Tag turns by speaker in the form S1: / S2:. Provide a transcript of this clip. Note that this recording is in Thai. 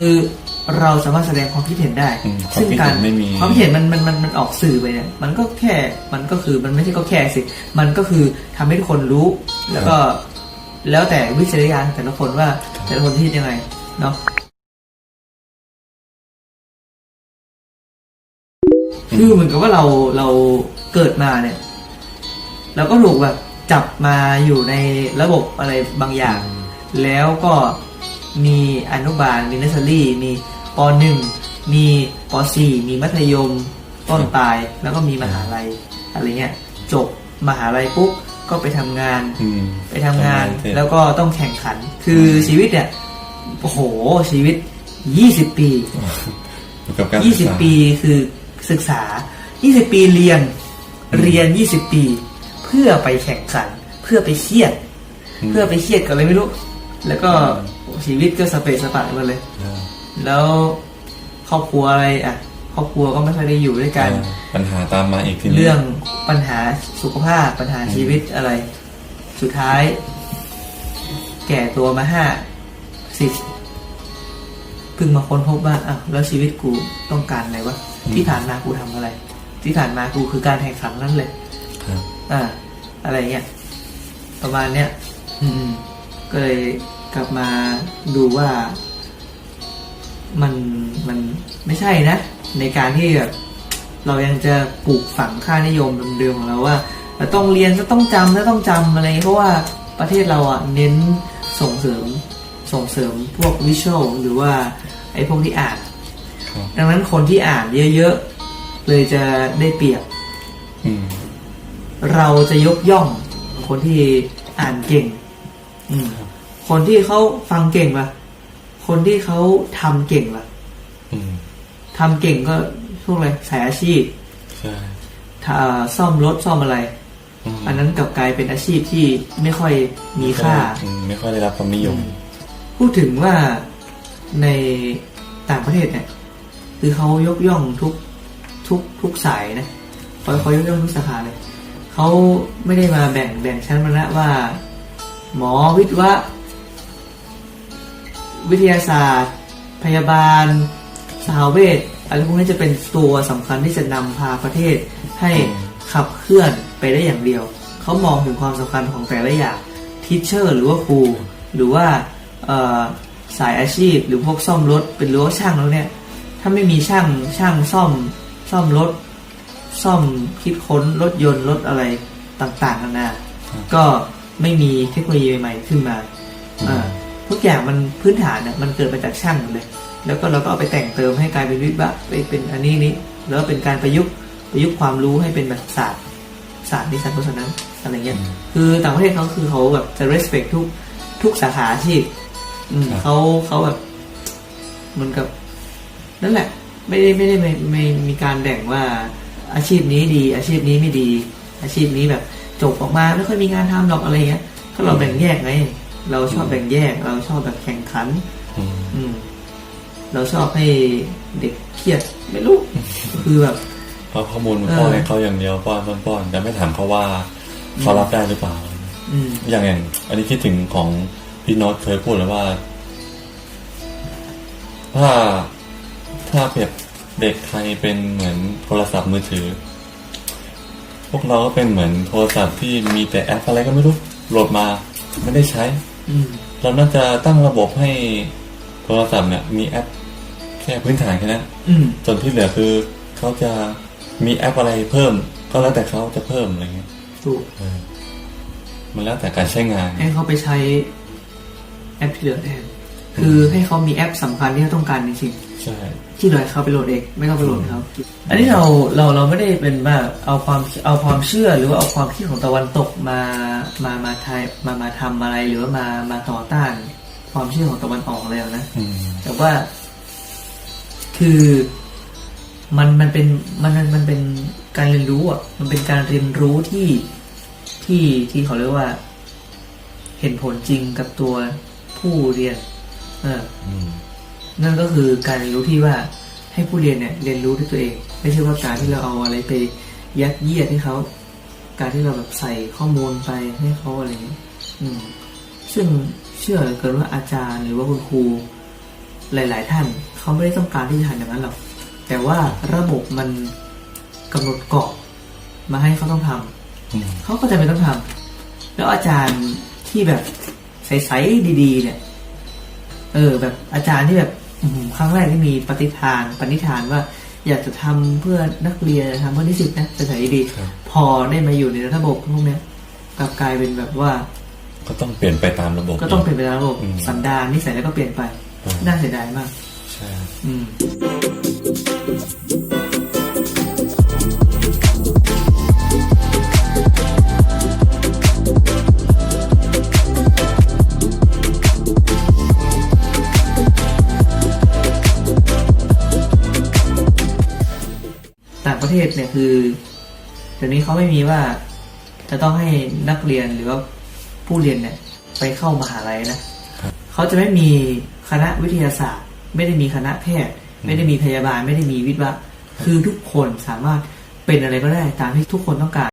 S1: คือเราสามารถแสดงความคิดเห็นได้
S2: อืม
S1: ซึ่งการ
S2: ความคิดเห็นไม่มี
S1: ความคิดเห็นมันมันมันมันออกสื่อไปเนี่ย มันก็แค่ มันก็คือมันไม่ใช่ก็แค่สิ มันก็คือทำให้ทุกคนรู้ แล้วก็แล้วแต่วิจารณญาณแต่ละคนว่าแต่ละคนคิดยังไงเนาะคือเหมือนกับว่าเราเราเกิดมาเนี่ยเราก็ถูกแบบจับมาอยู่ในระบบอะไรบางอย่าง แล้วก็ มีอนุบาล มีเนสเซอรี่ มีปหนึ่งมีปสี่มีมัธยม ต้นปลาย แล้วก็มีมหาลัยอะไรเงี้ย จบมหาลัยปุ๊บก็ไปทำงาน
S2: อืม
S1: ไปทำงาน
S2: เสร็จ
S1: แล้วก็ต้องแข่งขัน คือชีวิตเนี่ยโอ้โหชีวิตยี่สิบปี
S2: อยู่กับการศึก
S1: ยี่สิบ
S2: ษา
S1: ปีคือศึกษายี่สิบปีเรียนเรียนยี่สิบปี เพื่อไปแข่งขัน เพื่อไปเครียด เพื่อไปเครียดกับอะไรไม่รู้ แล้วก็ชีวิตก็สเปซสปะไปเลย
S2: อ่า
S1: แล้วครอบครัวอะไรอะครอบครัวก็ไม่ค่อยได้อยู่ด้วยกัน
S2: อ่าปัญหาตามมาอีกทีนี้
S1: เรื่องปัญหาสุขภาพปัญหาชีวิตอะไร สุดท้าย แก่ตัวมาห้าสิบเพิ่งมาค้นพบว่าอ้าวแล้วชีวิตกูต้องการอะไรวะที่ผ่านมากูทำอะไร ที่ผ่านมากูคือการแข่งขันนั่นเลย
S2: ครับ
S1: อ่า อะไรเงี้ยประมาณเนี้ยอืมก็เลย กลับมาดูว่ามันมันไม่ใช่นะ ในการที่แบบเรายังจะปลูกฝังค่านิยมเดิมๆของเราว่าเราต้องเรียนจะต้องจำจะต้องจำอะไรเงี้ยเพราะว่าประเทศเราอะเน้นส่งเสริมส่งเสริมพวกวิชวลหรือว่าไอ้พวกที่อ่าน
S2: ครับ
S1: ดังนั้นคนที่อ่านเยอะๆ เลยจะได้เปรียบ
S2: อืม
S1: เราจะยกย่องคนที่อ่านเก่ง อืม คนที่เขาฟังเก่งล่ะคนที่เขาทำเก่งล่ะ
S2: อืม
S1: ทำเก่งก็พวกอะไรสายอาชีพ
S2: ใช่
S1: ถ้าซ่อมรถซ่อมอะไร
S2: ม
S1: อันนั้นกลับกลายเป็นอาชีพที่ไม่ค่อยมีค่า
S2: อืมไม่ค่อยได้รับความนิยม
S1: พูดถึงว่าในต่างประเทศเนี่ย คือเขายกย่องทุกทุกทุกสายนะเขาเขายกย่องทุกสาขาเลยเขาไม่ได้มาแบ่งแบ่งชั้นวรรณะว่า หมอวิทย์วะ วิทยาศาสตร์ พยาบาลสหเวชอะไรพวกนี้จะเป็นตัวสำคัญที่จะนำพาประเทศให้
S2: อืม
S1: ขับเคลื่อนไปได้อย่างเดียว เขามองถึงความสำคัญของแต่ละอย่างทิชเชอร์หรือว่าครูหรือว่าเอ่อสายอาชีพ หรือพวกซ่อมรถเป็นรั้วาช่างแล้วเนี่ย ถ้าไม่มีช่างช่างซ่อมซ่อมรถ ซ่อมคิดค้นรถยนต์รถอะไรต่างๆนานาก็ไม่มีเทคโนโลยีใหม่ๆขึ้นมาอ่า ทุกอย่างมันพื้นฐานเนี่ยมันเกิดมาจากช่างหมดเลย แล้วก็เราก็เอาไปแต่งเติมให้กลายเป็นวิบะไปเป็นอันนี้นี้แล้วเป็นการประยุกต์ประยุกต์ความรู้ให้เป็นแบบศาสตร์ศาสตร์นิสสันเพราะฉะนั้นอะไรเงี้ย
S2: อืม
S1: คือต่างประเทศเขาคือเขาแบบจะ respect ทุกทุกสาขาอาชีพอืม
S2: ครับ
S1: เขาเขาแบบเหมือนกับนั่นแหละ ไม่ได้ไม่ได้ไม่ไม่มีการแบ่งว่าอาชีพนี้ดี อาชีพนี้ไม่ดี อาชีพนี้แบบจบออกมาไม่ค่อยมีงานทำหรอกอะไรเงี้ยก็เราแบ่งแยกไง เราชอบแบ่งแยก เราชอบแบบแข่งขัน
S2: อืม
S1: อืม เราชอบให้เด็กเครียดไม่รู้ คือแบบ
S2: เพราะข้อมูลมัน
S1: เออ
S2: ป้อนให้เขาอย่างเดียวป้อนป้อนป้อนแต่ไม่ถามเขาว่าเขารับได้หรือเปล่า
S1: อืม
S2: อย่างอย่าง อันนี้คิดถึงของพี่โน็อตเคยพูดเลยว่า ถ้าถ้าเปรียบเด็กไทยเป็นเหมือนโทรศัพท์มือถือ พวกเราก็เป็นเหมือนโทรศัพท์ที่มีแต่แอปอะไรก็ไม่รู้โหลดมา ไม่ได้ใช้
S1: อืม
S2: เราน่าจะตั้งระบบให้โทรศัพท์เนี่ยมีแอปแค่พื้นฐานแค่นั้น
S1: อืม
S2: ส่วนที่เหลือคือเขาจะมีแอปอะไรเพิ่ม ก็แล้วแต่เขาจะเพิ่มอะไรเงี้ย
S1: ถูก
S2: เออมันแล้วแต่การใช้งาน
S1: ให้เขาไปใช้แอปที่เหลือแทน คือให้เขามีแอปสำคัญที่เขาต้องการจริง
S2: ใช่
S1: ๆที่เหลือเขาไปโหลดเองไม่ต้องไปโหลดเขาอันนี้เราเราเราไม่ได้เป็นว่าเอาความเอาความเชื่อหรือว่าเอาความคิดของตะวันตกมามามาไทยมามาทำอะไรหรือว่ามามาต่อต้าน ความเชื่อของตะวันออกเลยนะ
S2: อืม
S1: แต่ว่า คือมันมันเป็นมันมันมันเป็นการเรียนรู้อะ มันเป็นการเรียนรู้ที่ที่ที่เขาเรียกว่า เห็นผลจริงกับตัวผู้เรียน เออ
S2: อืม
S1: นั่นก็คือการเรียนรู้ที่ว่าให้ผู้เรียนเนี่ยเรียนรู้ด้วยตัวเอง ไม่ใช่ว่าการที่เราเอาอะไรไปยัดเยียดให้เขา การที่เราแบบใส่ข้อมูลไปให้เขาอะไรอย่างนี้ยอืม ซึ่งเชื่อเหลือเกินว่าอาจารย์หรือว่าคุณครูหลาย ๆ ท่านเขาไม่ได้ต้องการที่จะทำอย่างนั้นหรอก แต่ว่าระบบมันกำหนดกรอบมาให้เขาต้องทำ
S2: อืม
S1: เขาก็จะเป็นต้องทำแล้วอาจารย์ที่แบบใส ๆ ดี ๆ เนี่ย เออ แบบอาจารย์ที่แบบอื้อหือครั้งแรกที่มีปฏิฐานปณิธานว่า อยากจะทำเพื่อนักเรียนทำเพื่อนิสิตนะใสๆดี
S2: ครับ
S1: พอได้มาอยู่ในระบบพวกเนี้ยกลับกลายเป็นแบบว่า
S2: ก็ต้องเปลี่ยนไปตามระบบ
S1: ก็ต้องเปลี่ยนไปตามระบบ
S2: อืม
S1: สันดานนิสัยแล้วก็เปลี่ยนไป
S2: อืม
S1: น่าเสียดายมาก
S2: ใช่
S1: อืม ประเทศเนี่ยคือเดี๋ยวนี้เขาไม่มีว่าจะต้องให้นักเรียนหรือว่าผู้เรียนเนี่ยไปเข้ามหาลัยนะเขาจะไม่มีคณะวิทยาศาสตร์ ไม่ได้มีคณะแพทย์ ไม่ได้มีพยาบาล ไม่ได้มีวิทย์วะคือทุกคนสามารถเป็นอะไรก็ได้ตามที่ทุกคนต้องการ